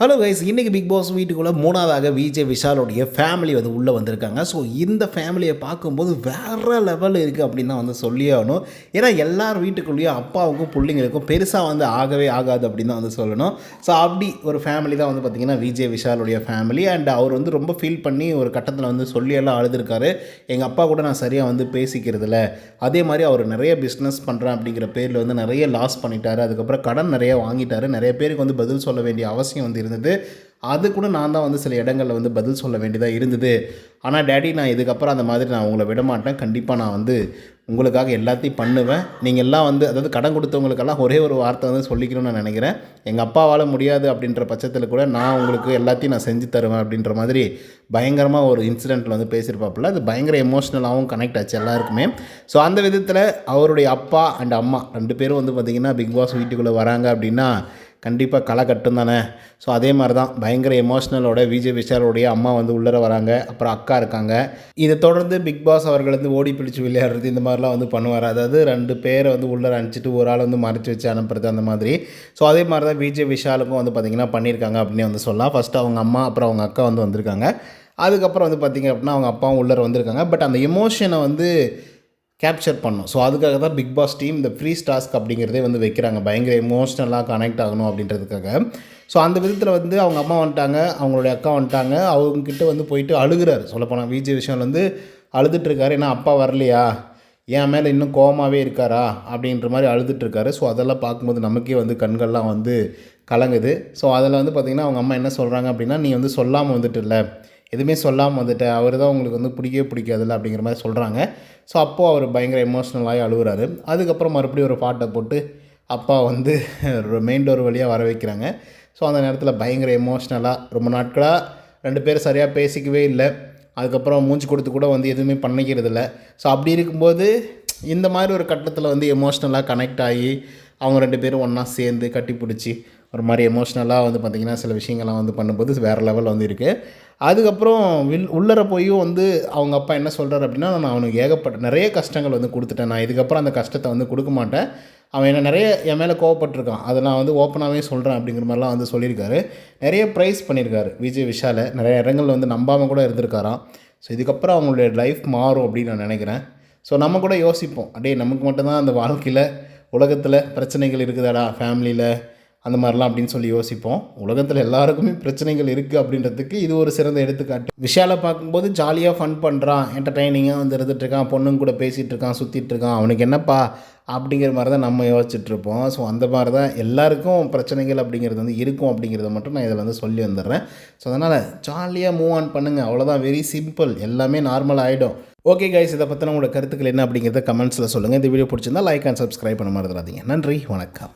Hello guys இன்றைக்கி big Boss வீட்டுக்குள்ளே மூணாவதாக விஜய் விஷாலுடைய ஃபேமிலி வந்து உள்ளே வந்திருக்காங்க. ஸோ இந்த ஃபேமிலியை பார்க்கும்போது வேறு லெவல் இருக்குது அப்படின்னு தான் வந்து சொல்லியே ஆகணும். ஏன்னா எல்லார் வீட்டுக்குள்ளேயும் அப்பாவுக்கும் பிள்ளைங்களுக்கும் பெருசாக வந்து ஆகவே ஆகாது அப்படின்னு தான் வந்து சொல்லணும். ஸோ அப்படி ஒரு ஃபேமிலி தான் வந்து பார்த்திங்கன்னா விஜய் விஷாலுடைய ஃபேமிலி அண்ட் அவர் வந்து ரொம்ப ஃபீல் பண்ணி ஒரு கட்டத்தில் வந்து சொல்லியெல்லாம் அழுதுருக்காரு. எங்கள் அப்பா கூட நான் சரியாக வந்து பேசிக்கிறதில்ல. அதே மாதிரி அவர் நிறைய பிஸ்னஸ் பண்ணுறேன் அப்படிங்கிற பேரில் வந்து நிறைய லாஸ் பண்ணிட்டாரு. அதுக்கப்புறம் கடன் நிறைய வாங்கிட்டாரு. நிறைய பேருக்கு வந்து பதில் சொல்ல வேண்டிய அவசியம் வந்து இருந்தது. அது கூட நான் தான் வந்து சில இடங்களில் வந்து பதில் சொல்ல வேண்டியதாக இருந்தது. ஆனால் டேடி நான் இதுக்கப்புறம் அந்த மாதிரி நான் உங்களை விட மாட்டேன். கண்டிப்பாக நான் வந்து உங்களுக்காக எல்லாத்தையும் பண்ணுவேன். நீங்கள் எல்லாம் வந்து அதாவது கடன் கொடுத்தவங்களுக்கெல்லாம் ஒரே ஒரு வார்த்தை வந்து சொல்லிக்கணும்னு நான் நினைக்கிறேன். எங்கள் அப்பாவால் முடியாது அப்படின்ற பட்சத்தில் கூட நான் உங்களுக்கு எல்லாத்தையும் நான் செஞ்சு தருவேன் அப்படின்ற மாதிரி பயங்கரமாக ஒரு இன்சிடெண்ட்டில் வந்து பேசியிருப்பாப்புல. அது பயங்கர எமோஷ்னலாகவும் கனெக்ட் ஆச்சு எல்லாருக்குமே. ஸோ அந்த விதத்தில் அவருடைய அப்பா அண்ட் அம்மா ரெண்டு பேரும் வந்து பார்த்திங்கன்னா பிக் பாஸ் வீட்டுக்குள்ளே வராங்க அப்படின்னா கண்டிப்பாக களை கட்டும் தானே? ஸோ அதே மாதிரி தான் பயங்கர எமோஷ்னலோட விஜய் விஷாலோடைய அம்மா வந்து உள்ளர வராங்க. அப்புறம் அக்கா இருக்காங்க. இதை தொடர்ந்து பிக் பாஸ் அவர்கள் வந்து ஓடி பிடிச்சி விளையாடுறது இந்த மாதிரிலாம் வந்து பண்ணுவார். அதாவது ரெண்டு பேரை வந்து உள்ளர அனுப்பிச்சிட்டு ஒரு ஆள் வந்து மறைச்சி வச்சு அனுப்புறது அந்த மாதிரி. ஸோ அதே மாதிரி தான் விஜய் விஷாலுக்கும் வந்து பார்த்திங்கன்னா பண்ணியிருக்காங்க அப்படின்னு வந்து சொல்லலாம். ஃபஸ்ட்டு அவங்க அம்மா அப்புறம் அவங்க அக்கா வந்து வந்திருக்காங்க. அதுக்கப்புறம் வந்து பார்த்திங்க அப்படின்னா அவங்க அப்பாவும் உள்ளர வந்திருக்காங்க. பட் அந்த எமோஷனை வந்து கேப்சர் பண்ணும். ஸோ அதுக்காக தான் பிக் பாஸ் டீம் இந்த ஃப்ரீ டாஸ்க் அப்படிங்கிறதே வந்து வைக்கிறாங்க. பயங்கர எமோஷ்னலாக கனெக்ட் ஆகணும் அப்படின்றதுக்காக. ஸோ அந்த விதத்தில் வந்து அவங்க அம்மா வந்துட்டாங்க அவங்களுடைய அக்கா வந்துட்டாங்க அவங்கக்கிட்ட வந்து போயிட்டு அழுகிறார். சொல்லப்போனால் விஜய் விஷயம் வந்து அழுதுட்டுருக்காரு. ஏன்னா அப்பா வரலையா? என் மேலே இன்னும் கோவமாகவே இருக்காரா? அப்படின்ற மாதிரி அழுதுட்டுருக்காரு. ஸோ அதெல்லாம் பார்க்கும்போது நமக்கே வந்து கண்கள்லாம் வந்து கலங்குது. ஸோ அதில் வந்து பார்த்திங்கன்னா அவங்க அம்மா என்ன சொல்கிறாங்க அப்படின்னா நீ வந்து சொல்லாமல் வந்துட்டு இல்லை எதுவுமே சொல்லாமல் வந்துட்டு அவர் தான் உங்களுக்கு வந்து பிடிக்கவே பிடிக்காதுல்ல அப்படிங்கிற மாதிரி சொல்கிறாங்க ஸோ அப்போது அவர் பயங்கர எமோஷ்னலாகி அழுகுறாரு அதுக்கப்புறம் மறுபடியும் ஒரு பாட்டை போட்டு அப்பா வந்து மெயின் டோர் வழியாக வர வைக்கிறாங்க. ஸோ அந்த நேரத்தில் பயங்கர எமோஷ்னலாக ரொம்ப நாட்களாக ரெண்டு பேரும் சரியாக பேசிக்கவே இல்லை. அதுக்கப்புறம் மூஞ்சி கொடுத்து கூட வந்து எதுவுமே பண்ணிக்கிறது இல்லை. ஸோ அப்படி இருக்கும்போது இந்த மாதிரி ஒரு கட்டத்தில் வந்து எமோஷ்னலாக கனெக்ட் ஆகி அவங்க ரெண்டு பேரும் ஒன்றா சேர்ந்து கட்டி பிடிச்சி ஒரு மாதிரி எமோஷ்னலாக வந்து பார்த்திங்கன்னா சில விஷயங்கள்லாம் வந்து பண்ணும்போது வேறு லெவல் வந்து இருக்குது அதுக்கப்புறம் வில் உள்ளர போயும் வந்து அவங்க அப்பா என்ன சொல்கிறார் அப்படின்னா நான் அவனுக்கு ஏகப்பட்ட நிறைய கஷ்டங்கள் வந்து கொடுத்துட்டேன். நான் இதுக்கப்புறம் அந்த கஷ்டத்தை வந்து கொடுக்க மாட்டேன். அவன் என்ன நிறைய என் மேலே கோவப்பட்டிருக்கான். அதை நான் வந்து ஓப்பனாகவே சொல்கிறேன் அப்படிங்கிற மாதிரிலாம் வந்து சொல்லியிருக்காரு. நிறைய ப்ரைஸ் பண்ணியிருக்காரு விஜய் விஷாலை. நிறைய இடங்கள் வந்து நம்பாமல் கூட இருந்திருக்காராம். ஸோ இதுக்கப்புறம் அவங்களுடைய லைஃப் மாறும் அப்படின்னு நான் நினைக்கிறேன். ஸோ நம்ம கூட யோசிப்போம். அப்படியே நமக்கு மட்டும்தான் அந்த வாழ்க்கையில் உலகத்தில் பிரச்சனைகள் இருக்குதாடா ஃபேமிலியில் அந்த மாதிரிலாம் அப்படின்னு சொல்லி யோசிப்போம். உலகத்தில் எல்லாருக்குமே பிரச்சனைகள் இருக்குது அப்படின்றதுக்கு இது ஒரு சிறந்த எடுத்துக்காட்டு. விஷாலை பார்க்கும்போது ஜாலியாக ஃபன் பண்ணுறான் என்டர்டைனிங்காக வந்து இருந்துகிட்ருக்கான் பொண்ணுங்க கூட பேசிகிட்டு இருக்கான் சுற்றிட்டு இருக்கான். அவனுக்கு என்னப்பா அப்படிங்கிற மாதிரி தான் நம்ம யோசிச்சுட்ருப்போம் ஸோ அந்த மாதிரி தான் எல்லாருக்கும் பிரச்சனைகள் அப்படிங்கிறது வந்து இருக்கும் அப்படிங்கிறத மட்டும் நான் இதில் வந்து சொல்லி வந்துடுறேன். ஸோ அதனால் ஜாலியாக மூவ் ஆன் பண்ணுங்கள் அவ்வளோதான் வெரி சிம்பிள் எல்லாமே நார்மல் ஆகிடும் ஓகே கைஸ் இதை பற்றின உங்களோட கருத்துக்கள் என்ன அப்படிங்கிறத கமெண்ட்ஸில் சொல்லுங்கள் இந்த வீடியோ பிடிச்சிருந்தா லைக் அண்ட் சப்ஸ்கிரைப் பண்ண மறந்துடாதீங்க. நன்றி. வணக்கம்.